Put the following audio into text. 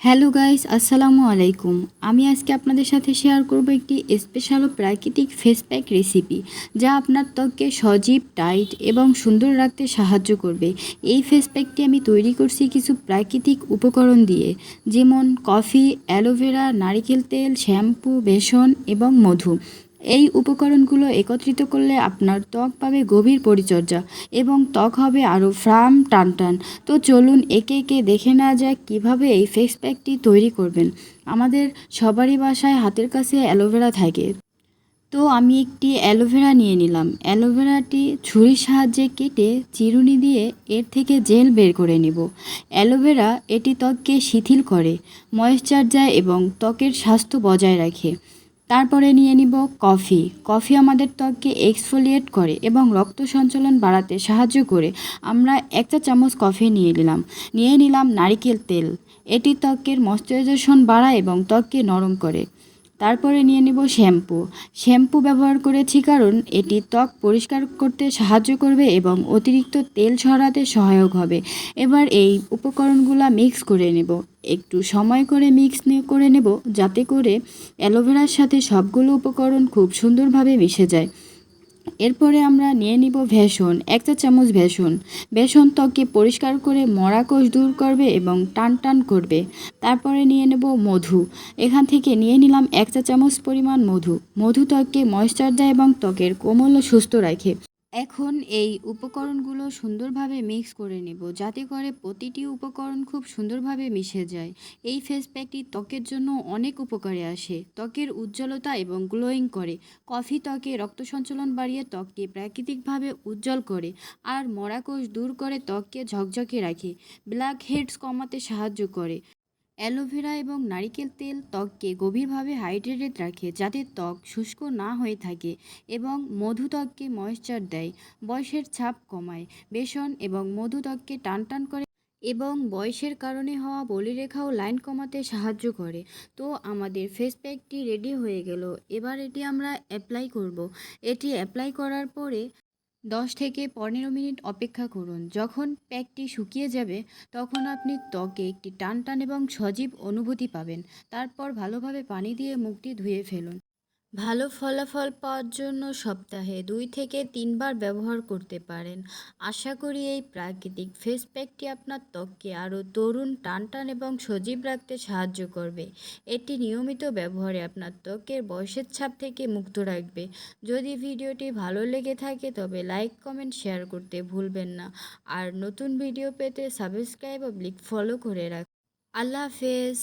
Hello guys, আসসালামু আলাইকুম। আমি আজকে আপনাদের সাথে শেয়ার করব একটি স্পেশাল প্রাকৃতিক ফেস প্যাক রেসিপি যা আপনার ত্বককে সজীব টাইট এবং সুন্দর রাখতে সাহায্য করবে। এই ফেস প্যাকটি আমি তৈরি করছি কিছু প্রাকৃতিক উপকরণ দিয়ে, যেমন কফি অ্যালোভেরা নারিকেল তেল শ্যাম্পু বেসন এবং মধু। এই উপকরণগুলো একত্রিত করলে আপনার ত্বক পাবে গভীর পরিচর্যা এবং ত্বক হবে আরও ফ্রাম, টানটান। তো চলুন একে একে দেখে নেওয়া যাক কীভাবে এই ফেস প্যাকটি তৈরি করবেন। আমাদের সবারই বাসায় হাতের কাছে অ্যালোভেরা থাকে। তো আমি একটি অ্যালোভেরা নিয়ে নিলাম। অ্যালোভেরাটি ছুরির সাহায্যে কেটে চিরুনি দিয়ে এর থেকে জেল বের করে নেব। অ্যালোভেরা এটি ত্বককে শিথিল করে ময়েশ্চার যায় এবং ত্বকের স্বাস্থ্য বজায় রাখে। তারপরে নিয়ে নিব কফি। কফি আমাদের ত্বককে এক্সফোলিয়েট করে এবং রক্ত সঞ্চালন বাড়াতে সাহায্য করে। আমরা একটা চামচ কফি নিয়ে নিলাম। নিয়ে নিলাম নারিকেল তেল। এটি ত্বকের ময়শ্চারাইজেশন বাড়ায় এবং ত্বককে নরম করে। তারপরে নিয়ে নিব শ্যাম্পু। শ্যাম্পু ব্যবহার করেছি কারণ এটি ত্বক পরিষ্কার করতে সাহায্য করবে এবং অতিরিক্ত তেল ছড়াতে সহায়ক হবে। এবার এই উপকরণগুলো মিক্স করে নেব। একটু সময় করে মিক্স করে নেব যাতে করে অ্যালোভেরার সাথে সবগুলো উপকরণ খুব সুন্দরভাবে মিশে যায়। এরপরে আমরা নিয়ে নিব ভেষণ চা চামচ ভেষণ। বেসন ত্বককে পরিষ্কার করে মরা কোষ দূর করবে এবং টান টান করবে। তারপরে নিয়ে নেব মধু। এখান থেকে নিয়ে নিলাম এক চা চামচ পরিমাণ মধু। মধু ত্বককে ময়শ্চার দেয় এবং ত্বকের কোমল সুস্থ রাখে। এখন এই উপকরণগুলো সুন্দরভাবে মিক্স করে নেব, যাতে করে প্রতিটি উপকরণ খুব সুন্দরভাবে মিশে যায়। এই ফেস প্যাকটি ত্বকের জন্য অনেক উপকারে আসে। ত্বকের উজ্জ্বলতা এবং গ্লোয়িং করে। কফি ত্বকে রক্ত সঞ্চালন বাড়িয়ে ত্বককে প্রাকৃতিকভাবে উজ্জ্বল করে আর মরাকোষ দূর করে ত্বককে ঝকঝকে রাখে। ব্ল্যাক হেডস কমাতে সাহায্য করে। অ্যালোভেরা এবং নারিকেল তেল ত্বককে গভীরভাবে হাইড্রেটেড রাখে যাতে ত্বক শুষ্ক না হয়ে থাকে এবং মধু ত্বককে ময়েশ্চার দেয়, বয়সের ছাপ কমায়, বেসন এবং মধু ত্বককে টান টান করে এবং বয়সের কারণে হওয়া বলিরেখা ও লাইন কমাতে সাহায্য করে। তো আমাদের ফেস প্যাকটি রেডি হয়ে গেল। এবার এটি আমরা অ্যাপ্লাই করব। এটি অ্যাপ্লাই করার পরে দশ থেকে পনেরো মিনিট অপেক্ষা করুন। যখন প্যাকটি শুকিয়ে যাবে, তখন আপনি ত্বকে একটি টান টান এবং সজীব অনুভূতি পাবেন। তারপর ভালোভাবে পানি দিয়ে মুখটি ধুয়ে ফেলুন। ভালো ফলাফল পাওয়ার জন্য সপ্তাহে দুই থেকে তিনবার ব্যবহার করতে পারেন। আশা করি এই প্রাকৃতিক ফেস প্যাকটি আপনার ত্বককে আরও তরুণ, টানটান এবং সজীব রাখতে সাহায্য করবে। এটি নিয়মিত ব্যবহারে আপনার ত্বকের বয়সের ছাপ থেকে মুক্ত রাখবে। যদি ভিডিওটি ভালো লেগে থাকে তবে লাইক, কমেন্ট, শেয়ার করতে ভুলবেন না। আর নতুন ভিডিও পেতে সাবস্ক্রাইব অবলিক ফলো করে রাখ আল্লাহ হাফেজ।